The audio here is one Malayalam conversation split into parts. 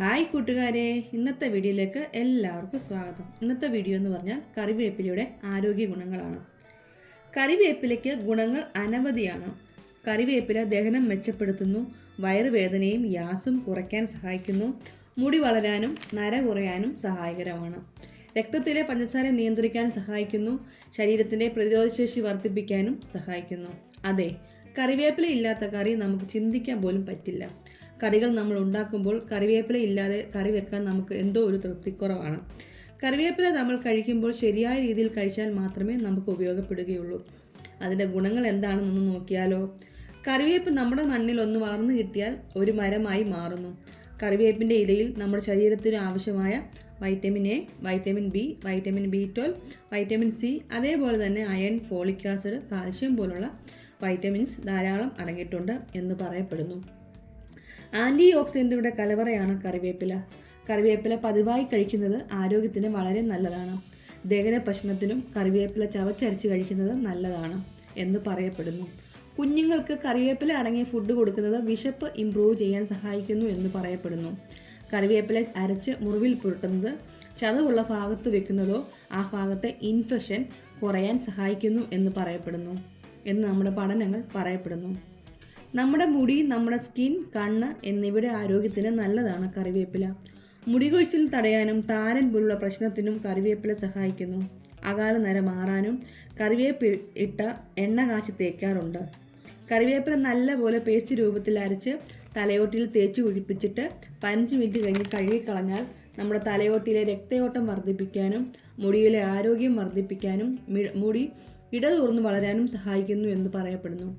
ഹായ് കൂട്ടുകാരെ ഇന്നത്തെ വീഡിയോയിലേക്ക് എല്ലാവർക്കും സ്വാഗതം. ഇന്നത്തെ വീഡിയോ എന്ന് പറഞ്ഞാൽ കറിവേപ്പിലയുടെ ആരോഗ്യ ഗുണങ്ങളാണ്. കറിവേപ്പിലയ്ക്ക് ഗുണങ്ങൾ അനവധിയാണ്. കറിവേപ്പില ദഹനം മെച്ചപ്പെടുത്തുന്നു വയറുവേദനയും യാസും കുറയ്ക്കാൻ സഹായിക്കുന്നു മുടി വളരാനും നര കുറയാനും സഹായകരമാണ്. രക്തത്തിലെ പഞ്ചസാര നിയന്ത്രിക്കാൻ സഹായിക്കുന്നു ശരീരത്തിന്റെ പ്രതിരോധശേഷി വർദ്ധിപ്പിക്കാനും സഹായിക്കുന്നു. അതെ കറിവേപ്പില ഇല്ലാത്ത കറി നമുക്ക് ചിന്തിക്കാൻ പോലും പറ്റില്ല. കറികൾ നമ്മൾ ഉണ്ടാക്കുമ്പോൾ കറിവേപ്പില ഇല്ലാതെ കറി വെക്കാൻ നമുക്ക് എന്തോ ഒരു തൃപ്തിക്കുറവാണ്. കറിവേപ്പില നമ്മൾ കഴിക്കുമ്പോൾ ശരിയായ രീതിയിൽ കഴിച്ചാൽ മാത്രമേ നമുക്ക് ഉപയോഗപ്പെടുകയുള്ളൂ. അതിന്റെ ഗുണങ്ങൾ എന്താണെന്നൊന്ന് നോക്കിയാലോ? കറിവേപ്പ് നമ്മുടെ മണ്ണിൽ ഒന്ന് വളർന്നു കിട്ടിയാൽ ഒരു മരമായി മാറുന്നു. കറിവേപ്പിന്റെ ഇലയിൽ നമ്മുടെ ശരീരത്തിന് ആവശ്യമായ vitamin A vitamin B vitamin B twelve vitamin C അതേപോലെ തന്നെ അയൺ ഫോളിക് ആസിഡ് കാൽഷ്യം പോലുള്ള വൈറ്റമിൻസ് ധാരാളം അടങ്ങിയിട്ടുണ്ട് എന്ന് പറയപ്പെടുന്നു. ആന്റി ഓക്സിഡന്റുകളുടെ കലവറയാണ് കറിവേപ്പില. കറിവേപ്പില പതിവായി കഴിക്കുന്നത് ആരോഗ്യത്തിന് വളരെ നല്ലതാണ്. ദഹന പ്രശ്നത്തിനും കറിവേപ്പില ചവച്ചരച്ച് കഴിക്കുന്നത് നല്ലതാണ് എന്ന് പറയപ്പെടുന്നു. കുഞ്ഞുങ്ങൾക്ക് കറിവേപ്പില അടങ്ങിയ ഫുഡ് കൊടുക്കുന്നത് വിശപ്പ് ഇംപ്രൂവ് ചെയ്യാൻ സഹായിക്കുന്നു എന്ന് പറയപ്പെടുന്നു. കറിവേപ്പില അരച്ച് മുറിവിൽ പുരട്ടുന്നത് ചതവുള്ള ഭാഗത്ത് വെക്കുന്നതോ ആ ഭാഗത്തെ ഇൻഫെക്ഷൻ കുറയാൻ സഹായിക്കുന്നു എന്ന് പറയപ്പെടുന്നു എന്ന് നമ്മുടെ പഠനങ്ങൾ പറയപ്പെടുന്നു. നമ്മുടെ മുടി നമ്മുടെ സ്കിൻ കണ്ണ് എന്നിവയുടെ ആരോഗ്യത്തിന് നല്ലതാണ് കറിവേപ്പില. മുടി കൊഴിച്ചിൽ തടയാനും താരൻ പോലുള്ള പ്രശ്നത്തിനും കറിവേപ്പില സഹായിക്കുന്നു. അകാല നര മാറാനും കറിവേപ്പ് ഇട്ട എണ്ണ കാച്ചി തേക്കാറുണ്ട്. കറിവേപ്പില നല്ലപോലെ പേസ്റ്റ് രൂപത്തിൽ അരച്ച് തലയോട്ടിയിൽ തേച്ച് കുഴിപ്പിച്ചിട്ട് പതിനഞ്ച് മിനിറ്റ് കഴിഞ്ഞ് കഴുകിക്കളഞ്ഞാൽ നമ്മുടെ തലയോട്ടിയിലെ രക്തയോട്ടം വർദ്ധിപ്പിക്കാനും മുടിയിലെ ആരോഗ്യം വർദ്ധിപ്പിക്കാനും മുടി ഇടതൂർന്ന് വളരാനും സഹായിക്കുന്നു എന്ന് പറയപ്പെടുന്നു.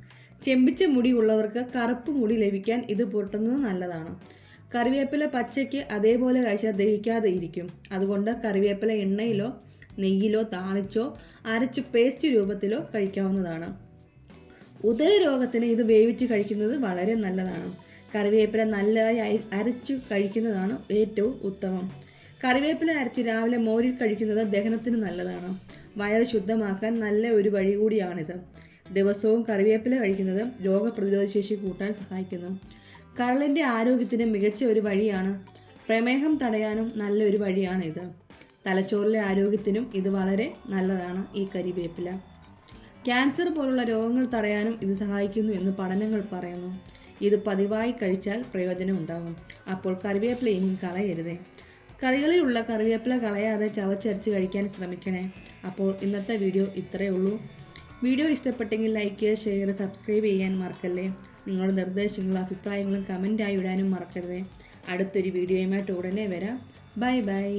ചെമ്പിച്ച മുടി ഉള്ളവർക്ക് കറുപ്പ് മുടി ലഭിക്കാൻ ഇത് പുരട്ടുന്നത് നല്ലതാണ്. കറിവേപ്പില പച്ചയ്ക്ക് അതേപോലെ കഴിച്ചാൽ ദഹിക്കാതെ ഇരിക്കും. അതുകൊണ്ട് കറിവേപ്പില എണ്ണയിലോ നെയ്യിലോ താളിച്ചോ അരച്ച് പേസ്റ്റ് രൂപത്തിലോ കഴിക്കാവുന്നതാണ്. ഉദര രോഗത്തിന് ഇത് വേവിച്ച് കഴിക്കുന്നത് വളരെ നല്ലതാണ്. കറിവേപ്പില നല്ലതായി അരച്ച് കഴിക്കുന്നതാണ് ഏറ്റവും ഉത്തമം. കറിവേപ്പില അരച്ച് രാവിലെ മോരിൽ കഴിക്കുന്നത് ദഹനത്തിന് നല്ലതാണ്. വയറ് ശുദ്ധമാക്കാൻ നല്ല ഒരു വഴി കൂടിയാണിത്. ദിവസവും കറിവേപ്പില കഴിക്കുന്നത് രോഗപ്രതിരോധശേഷി കൂട്ടാൻ സഹായിക്കുന്നു. കരളിന്റെ ആരോഗ്യത്തിന് മികച്ച ഒരു വഴിയാണ് പ്രമേഹം തടയാനും നല്ലൊരു വഴിയാണ് ഇത്. തലച്ചോറിലെ ആരോഗ്യത്തിനും ഇത് വളരെ നല്ലതാണ് ഈ കരിവേപ്പില. ക്യാൻസർ പോലുള്ള രോഗങ്ങൾ തടയാനും ഇത് സഹായിക്കുന്നു എന്ന് പഠനങ്ങൾ പറയുന്നു. ഇത് പതിവായി കഴിച്ചാൽ പ്രയോജനം ഉണ്ടാകും. അപ്പോൾ കറിവേപ്പില ഇനിയും കളയരുതേ. കറികളിലുള്ള കറിവേപ്പില കളയാതെ ചവച്ചരച്ച് കഴിക്കാൻ ശ്രമിക്കണേ. അപ്പോൾ ഇന്നത്തെ വീഡിയോ ഇത്രയേ ഉള്ളൂ. വീഡിയോ ഇഷ്ടപ്പെട്ടെങ്കിൽ ലൈക്ക് ഷെയർ സബ്സ്ക്രൈബ് ചെയ്യാൻ മറക്കല്ലേ? നിങ്ങളുടെ നിർദ്ദേശങ്ങളും അഭിപ്രായങ്ങളും കമന്റായി ഇടാനും മറക്കരുതേ. അടുത്തൊരു വീഡിയോയുമായിട്ട് ഉടനെ വരാം. Bye bye